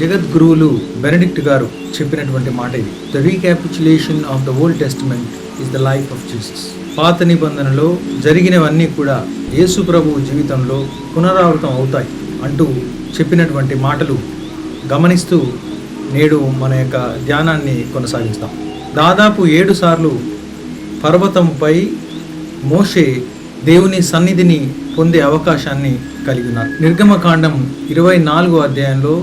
జగద్గురువులు బెనడిక్ట్ గారు చెప్పినటువంటి మాట ఇది. The recapitulation of the old testament is the life of Jesus పాత నిబంధనలో జరిగినవన్నీ కూడా యేసు ప్రభు జీవితంలో పునరావృతం అవుతాయి అంటూ చెప్పినటువంటి మాటలు గమనిస్తూ నేడు మన యొక్క ధ్యానాన్ని కొనసాగిస్తాం. దాదాపు ఏడు సార్లు పర్వతంపై మోషే దేవుని సన్నిధిని పొందే అవకాశాన్ని కలిగి ఉన్నారు. నిర్గమకాండం ఇరవై నాలుగో అధ్యాయంలో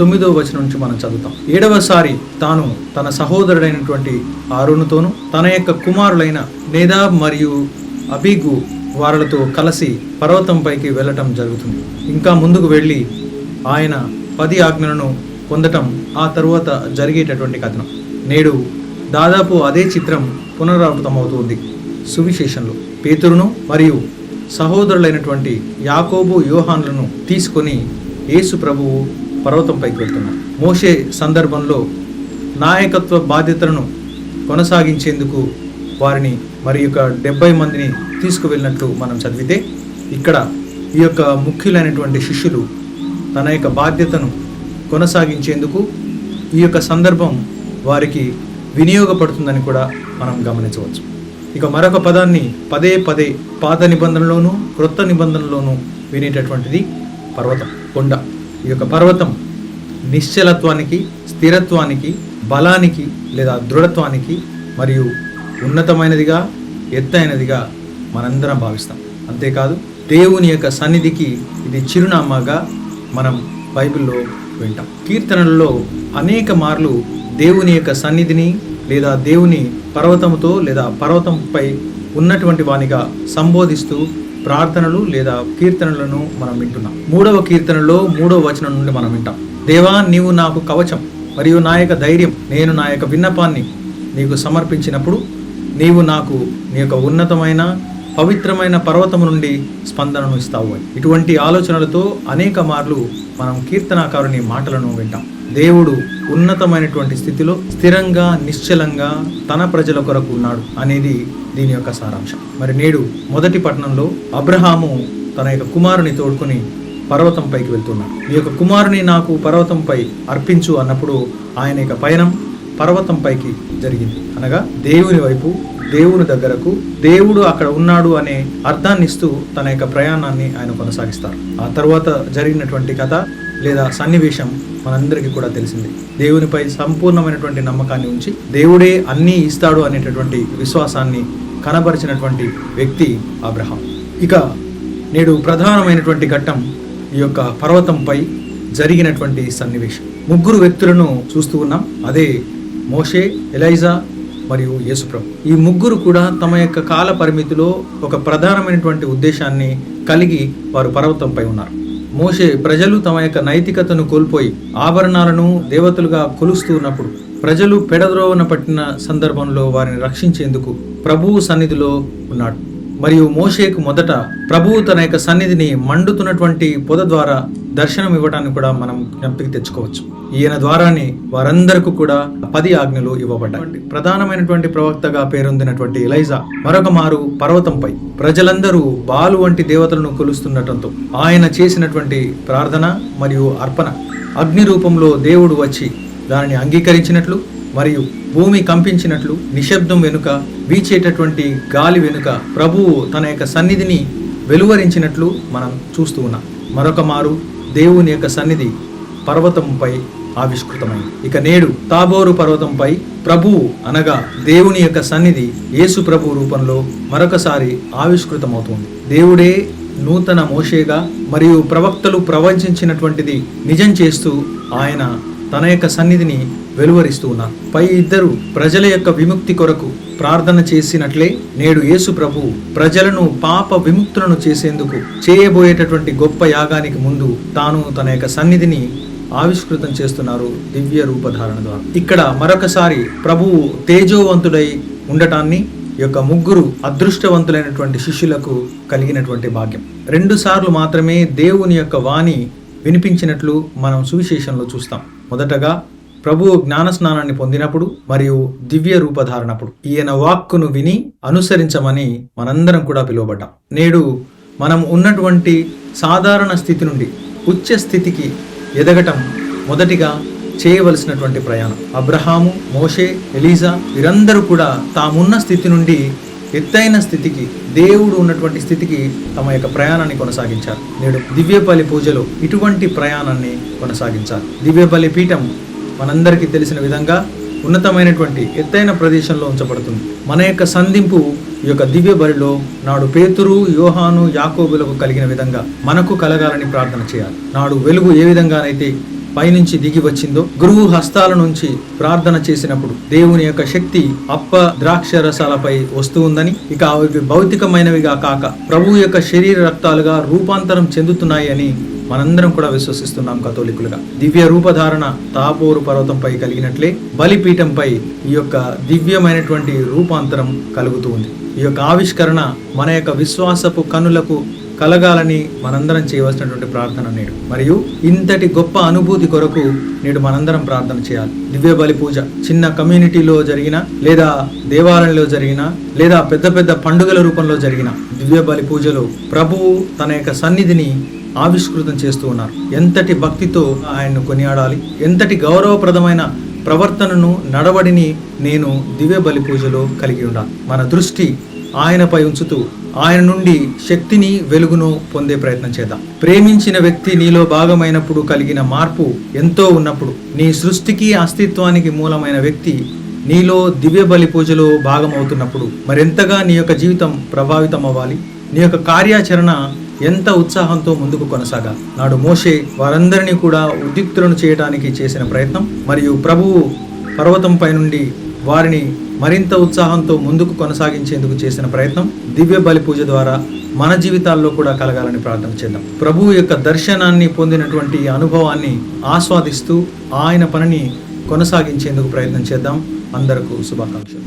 తొమ్మిదో వచనం నుంచి మనం చదువుతాం. ఏడవసారి తాను తన సహోదరుడైనటువంటి ఆరునుతోనూ తన యొక్క కుమారులైన నేదాబ్ మరియు అబీగు వారలతో కలిసి పర్వతంపైకి వెళ్ళటం జరుగుతుంది. ఇంకా ముందుకు వెళ్ళి ఆయన పది ఆజ్ఞలను పొందటం ఆ తరువాత జరిగేటటువంటి కథనం. నేడు దాదాపు అదే చిత్రం పునరావృతమవుతుంది. సువిశేషంలో పేతురును మరియు సహోదరులైనటువంటి యాకోబు యోహాన్లను తీసుకొని యేసు ప్రభువు పర్వతంపైకి వెళ్తున్నారు. మోషే సందర్భంలో నాయకత్వ బాధ్యతలను కొనసాగించేందుకు వారిని మరి యొక్క డెబ్బై మందిని తీసుకువెళ్ళినట్లు మనం చదివితే ఇక్కడ ఈ యొక్క ముఖ్యులైనటువంటి శిష్యులు తన యొక్క బాధ్యతను కొనసాగించేందుకు ఈ యొక్క సందర్భం వారికి వినియోగపడుతుందని కూడా మనం గమనించవచ్చు. ఇక మరొక పదాన్ని పదే పదే పాత నిబంధనలోనూ క్రొత్త నిబంధనలోనూ వినేటటువంటిది పర్వతం కొండ. ఈ యొక్క పర్వతం నిశ్చలత్వానికి స్థిరత్వానికి బలానికి లేదా దృఢత్వానికి మరియు ఉన్నతమైనదిగా ఎత్తైనదిగా మనందరం భావిస్తాం. అంతేకాదు దేవుని యొక్క సన్నిధికి ఇది చిరునామాగా మనం బైబిల్లో వింటాం. కీర్తనలలో అనేక మార్లు దేవుని యొక్క సన్నిధిని లేదా దేవుని పర్వతముతో లేదా పర్వతంపై ఉన్నటువంటి వానిగా సంబోధిస్తూ ప్రార్థనలు లేదా కీర్తనలను మనం వింటున్నాం. మూడవ కీర్తనలో మూడవ వచనం నుండి మనం వింటాం. దేవా నీవు నాకు కవచం మరియు నా యొక్క ధైర్యం. నేను నా యొక్క విన్నపాన్ని నీకు సమర్పించినప్పుడు నీవు నాకు నీ యొక్క ఉన్నతమైన పవిత్రమైన పర్వతము నుండి స్పందనను ఇస్తావు అని. ఇటువంటి ఆలోచనలతో అనేక మార్లు మనం కీర్తనాకారుని మాటలను వింటాం. దేవుడు ఉన్నతమైనటువంటి స్థితిలో స్థిరంగా నిశ్చలంగా తన ప్రజల కొరకు ఉన్నాడు అనేది దీని యొక్క సారాంశం. మరి నేడు మొదటి పట్టణంలో అబ్రహాము తన యొక్క కుమారుని తోడుకొని పర్వతంపైకి వెళ్తున్నాడు. ఈ యొక్క కుమారుని నాకు పర్వతంపై అర్పించు అన్నప్పుడు ఆయన యొక్క పయనం పర్వతంపైకి జరిగింది. అనగా దేవుని వైపు దేవుని దగ్గరకు దేవుడు అక్కడ ఉన్నాడు అనే అర్థాన్ని ఇస్తూ తన యొక్క ప్రయాణాన్ని ఆయన కొనసాగిస్తారు. ఆ తర్వాత జరిగినటువంటి కథ లేదా సన్నివేశం మనందరికీ కూడా తెలిసింది. దేవునిపై సంపూర్ణమైనటువంటి నమ్మకాన్ని ఉంచి దేవుడే అన్నీ ఇస్తాడు అనేటటువంటి విశ్వాసాన్ని కనబరిచినటువంటి వ్యక్తి అబ్రహాం. ఇక నేడు ప్రధానమైనటువంటి ఘట్టం ఈ యొక్క పర్వతంపై జరిగినటువంటి సన్నివేశం. ముగ్గురు వ్యక్తులను చూస్తూ ఉన్నాం. అదే మోషే ఎలైజా మరియు యేసుప్రభు. ఈ ముగ్గురు కూడా తమ యొక్క కాల పరిమితిలో ఒక ప్రధానమైనటువంటి ఉద్దేశాన్ని కలిగి వారు పర్వతంపై ఉన్నారు. మోషే ప్రజలు తమ యొక్క నైతికతను కోల్పోయి ఆభరణాలను దేవతలుగా కొలుస్తూ ఉన్నప్పుడు ప్రజలు పెడద్రోవన పట్టిన సందర్భంలో వారిని రక్షించేందుకు ప్రభువు సన్నిధిలో ఉన్నాడు. మరియు మోషేకు మొదట ప్రభువు తన యొక్క సన్నిధిని మండుతున్నటువంటి పొద ద్వారా దర్శనం ఇవ్వడానికి కూడా మనం జ్ఞప్తికి తెచ్చుకోవచ్చు. ఈయన ద్వారానే వారందరికీ కూడా పది ఆజ్ఞలు ఇవ్వబడ్డాయి. ప్రధానమైనటువంటి ప్రవక్తగా పేరొందినటువంటి ఎలైజా మరొక మారు పర్వతంపై ప్రజలందరూ బాలు వంటి దేవతలను కొలుస్తుండటంతో ఆయన చేసినటువంటి ప్రార్థన మరియు అర్పణ అగ్ని రూపంలో దేవుడు వచ్చి దానిని అంగీకరించినట్లు మరియు భూమి కంపించినట్లు నిశ్శబ్దం వెనుక వీచేటటువంటి గాలి వెనుక ప్రభువు తన యొక్క సన్నిధిని వెలువరించినట్లు మనం చూస్తూ ఉన్నాం. మరొక మారు దేవుని యొక్క సన్నిధి పర్వతంపై ఆవిష్కృతమైంది. ఇక నేడు తాబోరు పర్వతంపై ప్రభువు అనగా దేవుని యొక్క సన్నిధి యేసు ప్రభు రూపంలో మరొకసారి ఆవిష్కృతమవుతుంది. దేవుడే నూతన మోషేగా మరియు ప్రవక్తలు ప్రవచించినటువంటిది నిజం చేస్తూ ఆయన తన యొక్క సన్నిధిని వెలువరిస్తూ ఉన్నారు. పై ఇద్దరు ప్రజల యొక్క విముక్తి కొరకు ప్రార్థన చేసినట్లే నేడు యేసు ప్రభు ప్రజలను పాప విముక్తులను చేసేందుకు చేయబోయేటటువంటి గొప్ప యాగానికి ముందు తాను తన యొక్క సన్నిధిని ఆవిష్కృతం చేస్తున్నారు దివ్య రూపధారణ ద్వారా. ఇక్కడ మరొకసారి ప్రభువు తేజోవంతుడై ఉండటాన్ని యొక్క ముగ్గురు అదృష్టవంతులైనటువంటి శిష్యులకు కలిగినటువంటి భాగ్యం. రెండు సార్లు మాత్రమే దేవుని యొక్క వాణి వినిపించినట్లు మనం సువిశేషంలో చూస్తాం. మొదటగా ప్రభువు జ్ఞానస్నానాన్ని పొందినప్పుడు మరియు దివ్య రూపధారణప్పుడు ఈయన వాక్కును విని అనుసరించమని మనందరం కూడా పిలువబడ్డాం. నేడు మనం ఉన్నటువంటి సాధారణ స్థితి నుండి ఉచ్చ స్థితికి ఎదగటం మొదటిగా చేయవలసినటువంటి ప్రయాణం. అబ్రహాము మోషే ఎలీజా వీరందరూ కూడా తామున్న స్థితి నుండి ఎత్తైన స్థితికి దేవుడు ఉన్నటువంటి స్థితికి తమ యొక్క ప్రయాణాన్ని కొనసాగించారు. నేడు దివ్యపల్లి పూజలో ఇటువంటి ప్రయాణాన్ని కొనసాగించాలి దివ్యపల్లి పీఠం మనందరికీ తెలిసిన విధంగా ఉన్నతమైనటువంటి ఎత్తైన ప్రదేశంలో ఉంచబడుతుంది. మన యొక్క సంధింపు ఈ యొక్క దివ్య బరిలో నాడు పేతురు యోహాను యాకోబులకు కలిగిన విధంగా మనకు కలగాలని ప్రార్థన చేయాలి. నాడు వెలుగు ఏ విధంగానైతే పైనుంచి దిగి వచ్చిందో గురువు హస్తాల నుంచి ప్రార్థన చేసినప్పుడు దేవుని యొక్క శక్తి అప్ప ద్రాక్ష రసాలపై వస్తూ ఉందని ఇక అవి భౌతికమైనవిగా కాక ప్రభు యొక్క శరీర రక్తాలుగా రూపాంతరం చెందుతున్నాయి అని మనందరం కూడా విశ్వసిస్తున్నాం కథోలికులుగా దివ్య రూపధారణ తాపోరు పర్వతంపై కలిగినట్లే బలిపీఠంపై ఈ యొక్క దివ్యమైనటువంటి రూపాంతరం కలుగుతూ ఉంది. ఈ యొక్క ఆవిష్కరణ మన యొక్క విశ్వాసపు కనులకు కలగాలని మనందరం చేయవలసినటువంటి ప్రార్థన నేడు. మరియు ఇంతటి గొప్ప అనుభూతి కొరకు నేడు మనందరం ప్రార్థన చేయాలి. దివ్య బలి పూజ చిన్న కమ్యూనిటీలో జరిగిన లేదా దేవాలయంలో జరిగిన లేదా పెద్ద పెద్ద పండుగల రూపంలో జరిగిన దివ్య బలి పూజలో ప్రభువు తన యొక్క సన్నిధిని ఆవిష్కృతం చేస్తూ ఉన్నారు. ఎంతటి భక్తితో ఆయన్ను కొనియాడాలి? ఎంతటి గౌరవప్రదమైన ప్రవర్తనను నడవడిని నేను దివ్య బలి పూజలో కలిగి ఉండాలి మన దృష్టి ఆయనపై ఉంచుతూ ఆయన నుండి శక్తిని వెలుగును పొందే ప్రయత్నం చేద్దాం. ప్రేమించిన వ్యక్తి నీలో భాగమైనప్పుడు కలిగిన మార్పు ఎంతో ఉన్నప్పుడు నీ సృష్టికి అస్తిత్వానికి మూలమైన వ్యక్తి నీలో దివ్య బలి పూజలో భాగమవుతున్నప్పుడు మరెంతగా నీ యొక్క జీవితం ప్రభావితం అవ్వాలి నీ యొక్క కార్యాచరణ ఎంత ఉత్సాహంతో ముందుకు కొనసాగాలి నాడు మోషే వారందరినీ కూడా ఉద్యుక్తులను చేయడానికి చేసిన ప్రయత్నం మరియు ప్రభువు పర్వతంపై నుండి వారిని మరింత ఉత్సాహంతో ముందుకు కొనసాగించేందుకు చేసిన ప్రయత్నం దివ్య బలి పూజ ద్వారా మన జీవితాల్లో కూడా కలగాలని ప్రార్థన చేద్దాం. ప్రభువు యొక్క దర్శనాన్ని పొందినటువంటి అనుభవాన్ని ఆస్వాదిస్తూ ఆయన పనిని కొనసాగించేందుకు ప్రయత్నం చేద్దాం. అందరకు శుభాకాంక్షలు.